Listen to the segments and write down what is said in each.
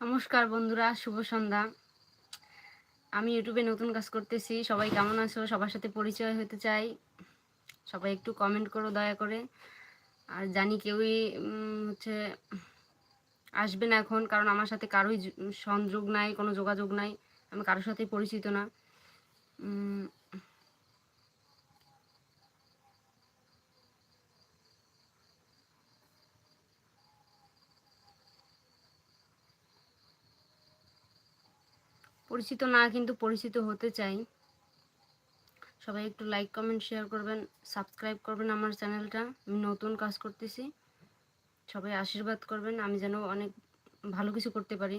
নমস্কার বন্ধুরা শুভ সন্ধ্যা। আমি ইউটিউবে নতুন কাজ করতেছি। সবাই কেমন আছো? সবার সাথে পরিচয় হতে চাই। সবাই একটু কমেন্ট করো, দয়া করে। আর জানি কেউই হচ্ছে আসবে না এখন, কারণ আমার সাথে কারোই সংযোগ নাই, কোনো যোগাযোগ নাই। আমি কারোর সাথে পরিচিত না। পরিচিত না, কিন্তু পরিচিত হতে চাই। সবাই একটু লাইক কমেন্ট শেয়ার করবেন সাবস্ক্রাইব করবেন আমার চ্যানেলটা। আমি নতুন কাজ করতেছি। সবাই আশীর্বাদ করবেন। আমি যেন অনেক ভালো কিছু করতে পারি।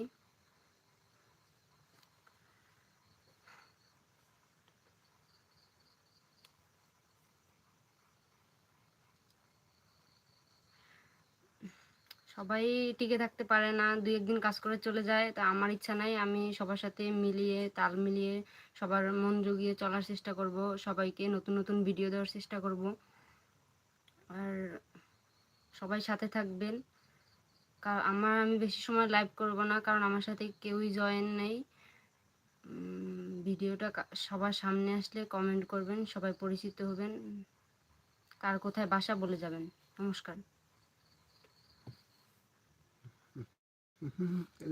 সবাই টিকে থাকতে পারে না, দুই একদিন কাজ করে চলে যায়। তা আমার ইচ্ছা নাই, আমি সবার সাথে মিলিয়ে, তাল মিলিয়ে সবার মন জুগিয়ে চলার চেষ্টা করব, সবাইকে নতুন নতুন ভিডিও দেওয়ার চেষ্টা করব। আর সবাই সাথে থাকবেন। কারণ আমার, আমি বেশি সময় লাইভ করব না, কারণ আমার সাথে কেউই জয়েন নেই। ভিডিওটা সবার সামনে আসলে কমেন্ট করবেন, সবাই পরিচিত হবেন। কার কোথায় বাসা বলে যাবেন। নমস্কার। 嗯哼哼这